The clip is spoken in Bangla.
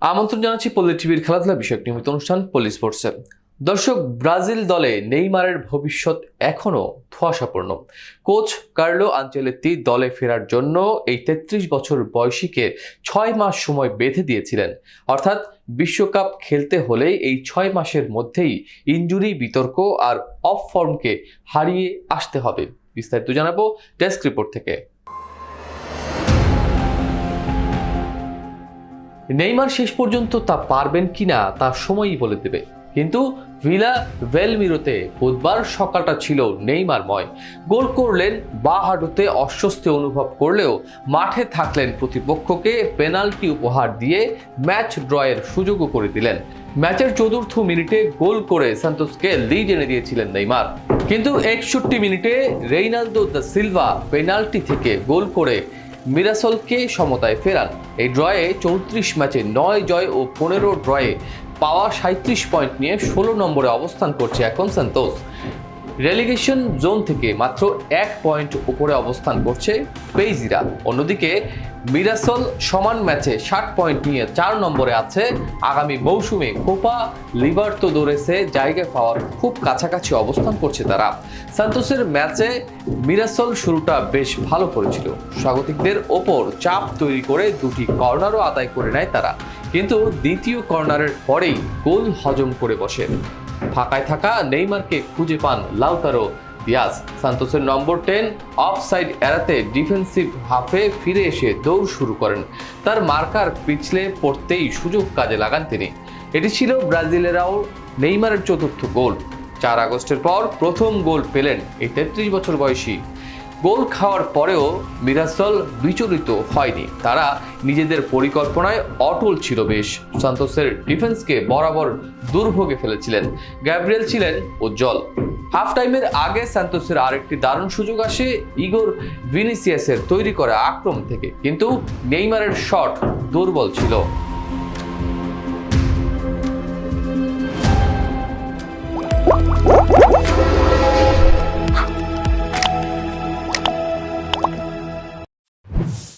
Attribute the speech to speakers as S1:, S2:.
S1: আমন্ত্রণ জানাচ্ছি পল্লী টিভির খেলাধুলা বিষয়ক নিয়মিত অনুষ্ঠান পল্লী স্পোর্টসে। দর্শক, ব্রাজিল দলে নেইমারের ভবিষ্যৎ এখনও ধোঁয়াশাপূর্ণ। কোচ কার্লো আঞ্চেলেত্তি দলে ফেরার জন্য এই তেত্রিশ বছর বয়সীকে ছয় মাস সময় বেঁধে দিয়েছিলেন। অর্থাৎ বিশ্বকাপ খেলতে হলে এই ছয় মাসের মধ্যেই ইনজুরি, বিতর্ক আর অফ ফর্মকে হারিয়ে আসতে হবে। বিস্তারিত জানাব ডেস্ক রিপোর্ট থেকে। নেইমার শেষ পর্যন্ত তা পারবেন কিনা তা সময়ই বলে দেবে। কিন্তু ভিলা ভেলমিরোতে বুধবার সকালটা ছিল নেইমারময়। গোল করলেন বা হাঁটুতে অস্বস্তি অনুভব করলেও মাঠে থাকলেন প্রতিপক্ষকে পেনাল্টি উপহার দিয়ে ম্যাচ ড্রয়ের সুযোগও করে দিলেন। ম্যাচের চতুর্থ মিনিটে গোল করে সান্তোসকে লিড এনে দিয়েছিলেন নেইমার। কিন্তু একষট্টি মিনিটে রেইনালদো দ্য সিলভা পেনাল্টি থেকে গোল করে মিরাসলকে সমতায় ফেরান। এই ড্রয়ে চৌত্রিশ ম্যাচে নয় জয় ও পনেরো ড্রয়ে পাওয়া সাঁত্রিশ পয়েন্ট নিয়ে ষোলো নম্বরে অবস্থান করছে এখন সান্তোস। রেলিগেশন জোন থেকে মাত্র এক পয়েন্ট উপরে অবস্থান করছে পেইজিরা। অন্যদিকে মিরাসল সমান ম্যাচে ষাট পয়েন্ট নিয়ে চার নম্বরে আছে। আগামী মৌসুমে কোপা লিবার্তো দোরেসে জায়গা পাওয়ার খুব কাছাকাছি অবস্থান করছে তারা। সান্তোসের ম্যাচে মিরাসল শুরুটা বেশ ভালো করেছিল। স্বাগতিকদের ওপর চাপ তৈরি করে দুটি কর্নারও আদায় করে নেয় তারা। কিন্তু দ্বিতীয় কর্নারের পরেই গোল হজম করে বসে। ফাঁকায় থাকা নেইমারকে খুঁজে পান লাউতারো দিয়াস সান্তোসের নম্বর টেন অফ সাইড এড়াতে ডিফেন্সিভ হাফে ফিরে এসে দৌড় শুরু করেন। তার মার্কার পিছলে পড়তেই সুযোগ কাজে লাগান তিনি। এটি ছিল ব্রাজিলেরাও নেইমারের চতুর্থ গোল। চার আগস্টের পর প্রথম গোল পেলেন এই তেত্রিশ বছর বয়সী গোল খাওয়ার পরেও মিরাসল বিচলিত হয়নি। তারা নিজেদের পরিকল্পনায় অটল ছিল বেশ। সান্তোসের ডিফেন্সকে বরাবর দুর্ভোগে ফেলেছিলেন। গ্যাব্রিয়েল ছিলেন উজ্জ্বল। হাফ টাইমের আগে সান্তোসের আরেকটি দারুণ সুযোগ আসে ইগোর ভিনিসিয়াসের তৈরি করা আক্রমণ থেকে। কিন্তু নেইমারের শট দুর্বল ছিল।